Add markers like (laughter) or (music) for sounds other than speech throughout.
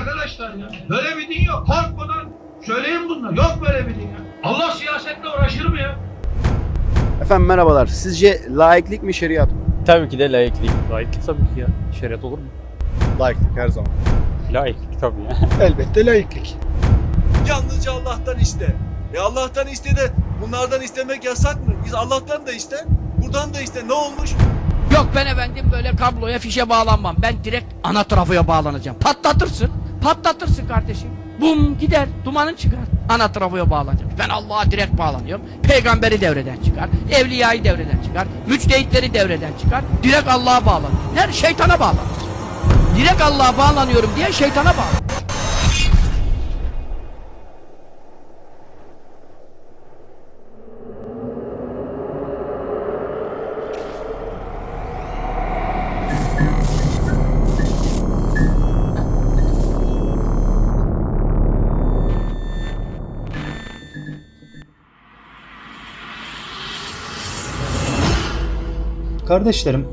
arkadaşlar ya. Böyle bir din yok. Korkmadan söyleyin bunlar. Yok böyle bir din ya. Allah siyasetle uğraşır mı ya? Efendim merhabalar. Sizce laiklik mi şeriat mı? Tabii ki de laiklik. Laiklik tabii ki ya. Şeriat olur mu? Laiklik her zaman. Laiklik tabii ya. (laughs) Elbette laiklik. Yalnızca Allah'tan iste. E Allah'tan iste de bunlardan istemek yasak mı? Biz Allah'tan da iste, buradan da iste. Ne olmuş? Yok ben efendim böyle kabloya fişe bağlanmam. Ben direkt ana trafoya bağlanacağım. Patlatırsın. Patlatırsın kardeşim. Bum gider. Dumanın çıkar. Ana trafoya bağlanacağım. Ben Allah'a direkt bağlanıyorum. Peygamberi devreden çıkar. Evliyayı devreden çıkar. Müçtehitleri devreden çıkar. Direkt Allah'a bağlanır. Her şeytana bağlanır. Direkt Allah'a bağlanıyorum diye şeytana bağlanır. Kardeşlerim,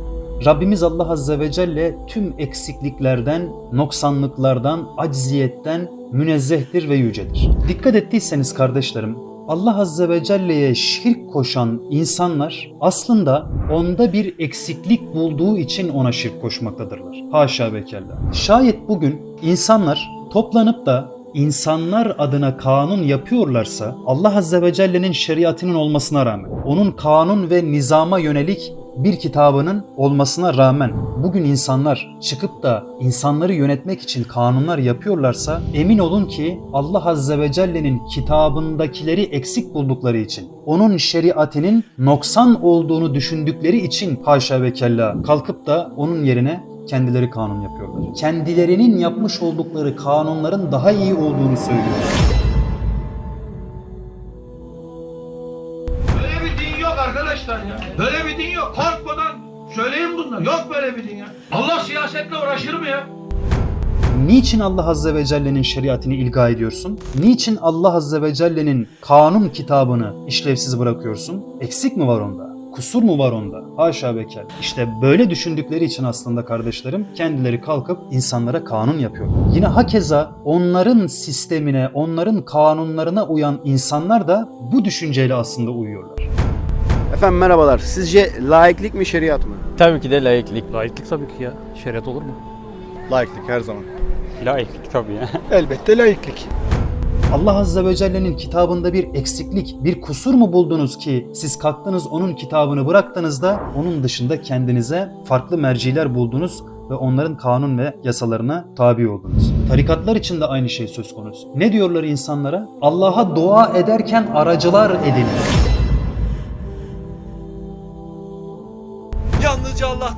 Rabbimiz Allah Azze ve Celle tüm eksikliklerden, noksanlıklardan, acziyetten münezzehtir ve yücedir. Dikkat ettiyseniz kardeşlerim, Allah Azze ve Celle'ye şirk koşan insanlar aslında onda bir eksiklik bulduğu için ona şirk koşmaktadırlar. Haşa ve kella. Şayet bugün insanlar toplanıp da insanlar adına kanun yapıyorlarsa Allah Azze ve Celle'nin şeriatının olmasına rağmen onun kanun ve nizama yönelik bir kitabının olmasına rağmen bugün insanlar çıkıp da insanları yönetmek için kanunlar yapıyorlarsa emin olun ki Allah Azze ve Celle'nin kitabındakileri eksik buldukları için onun şeriatinin noksan olduğunu düşündükleri için haşa ve kella kalkıp da onun yerine kendileri kanun yapıyorlar. Kendilerinin yapmış oldukları kanunların daha iyi olduğunu söylüyorlar. Böyle bir din yok arkadaşlar ya. Böyle bir yok. Korkmadan söyleyin bunlar. Yok böyle bir din ya. Allah siyasetle uğraşır mı ya? Niçin Allah Azze ve Celle'nin şeriatını ilga ediyorsun? Niçin Allah Azze ve Celle'nin kanun kitabını işlevsiz bırakıyorsun? Eksik mi var onda? Kusur mu var onda? Haşa ve. İşte böyle düşündükleri için aslında kardeşlerim kendileri kalkıp insanlara kanun yapıyor. Yine hakeza onların sistemine, onların kanunlarına uyan insanlar da bu düşünceyle aslında uyuyorlar. Efendim merhabalar. Sizce laiklik mi şeriat mı? Tabii ki de laiklik. Laiklik tabii ki ya. Şeriat olur mu? Laiklik her zaman. Laiklik tabii ya. (laughs) Elbette laiklik. Allah Azze ve Celle'nin kitabında bir eksiklik, bir kusur mu buldunuz ki siz kalktınız onun kitabını bıraktınız da onun dışında kendinize farklı merciler buldunuz ve onların kanun ve yasalarına tabi oldunuz. Tarikatlar için de aynı şey söz konusu. Ne diyorlar insanlara? Allah'a dua ederken aracılar edin.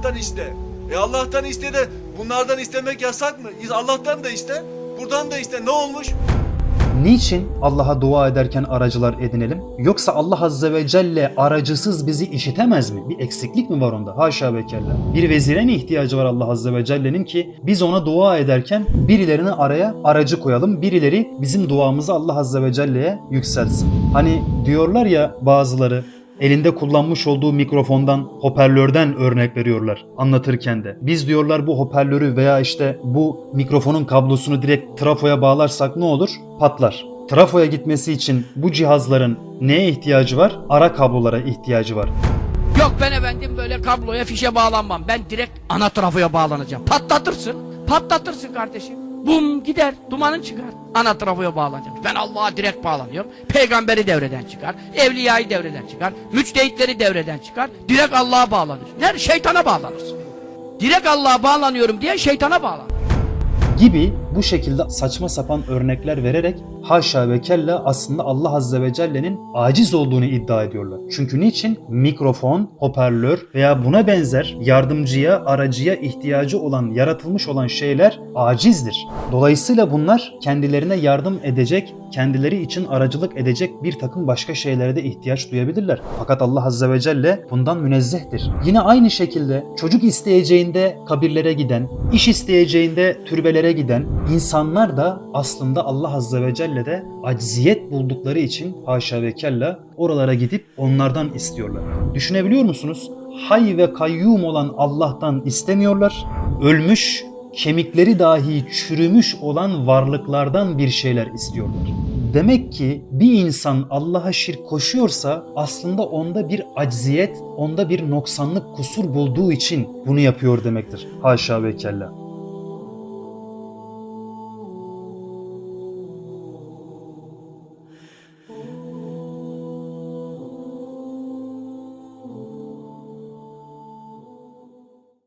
Allah'tan iste. E Allah'tan iste de bunlardan istemek yasak mı? Allah'tan da iste, buradan da iste. Ne olmuş? Niçin Allah'a dua ederken aracılar edinelim? Yoksa Allah Azze ve Celle aracısız bizi işitemez mi? Bir eksiklik mi var onda? Haşa ve kella. Bir vezire mi ihtiyacı var Allah Azze ve Celle'nin ki biz ona dua ederken birilerini araya aracı koyalım. Birileri bizim duamızı Allah Azze ve Celle'ye yükselsin. Hani diyorlar ya bazıları elinde kullanmış olduğu mikrofondan, hoparlörden örnek veriyorlar anlatırken de. Biz diyorlar bu hoparlörü veya işte bu mikrofonun kablosunu direkt trafoya bağlarsak ne olur? Patlar. Trafoya gitmesi için bu cihazların neye ihtiyacı var? Ara kablolara ihtiyacı var. Yok ben efendim böyle kabloya fişe bağlanmam. Ben direkt ana trafoya bağlanacağım. Patlatırsın. Patlatırsın kardeşim. Bum gider. Dumanın çıkar. Ana trafoya bağlanacağım. Ben Allah'a direkt bağlanıyorum. Peygamberi devreden çıkar. Evliyayı devreden çıkar. Müçtehitleri devreden çıkar. Direkt Allah'a bağlanırsın. Her şeytana bağlanırsın. Direkt Allah'a bağlanıyorum diye şeytana bağlanır. gibi bu şekilde saçma sapan örnekler vererek haşa ve kella aslında Allah Azze ve Celle'nin aciz olduğunu iddia ediyorlar. Çünkü niçin? Mikrofon, hoparlör veya buna benzer yardımcıya, aracıya ihtiyacı olan, yaratılmış olan şeyler acizdir. Dolayısıyla bunlar kendilerine yardım edecek, kendileri için aracılık edecek bir takım başka şeylere de ihtiyaç duyabilirler. Fakat Allah Azze ve Celle bundan münezzehtir. Yine aynı şekilde çocuk isteyeceğinde kabirlere giden, iş isteyeceğinde türbelere giden insanlar da aslında Allah Azze ve Celle'de acziyet buldukları için haşa ve kella oralara gidip onlardan istiyorlar. Düşünebiliyor musunuz? Hay ve kayyum olan Allah'tan istemiyorlar. Ölmüş, kemikleri dahi çürümüş olan varlıklardan bir şeyler istiyorlar. Demek ki bir insan Allah'a şirk koşuyorsa aslında onda bir acziyet, onda bir noksanlık kusur bulduğu için bunu yapıyor demektir. Haşa ve kella.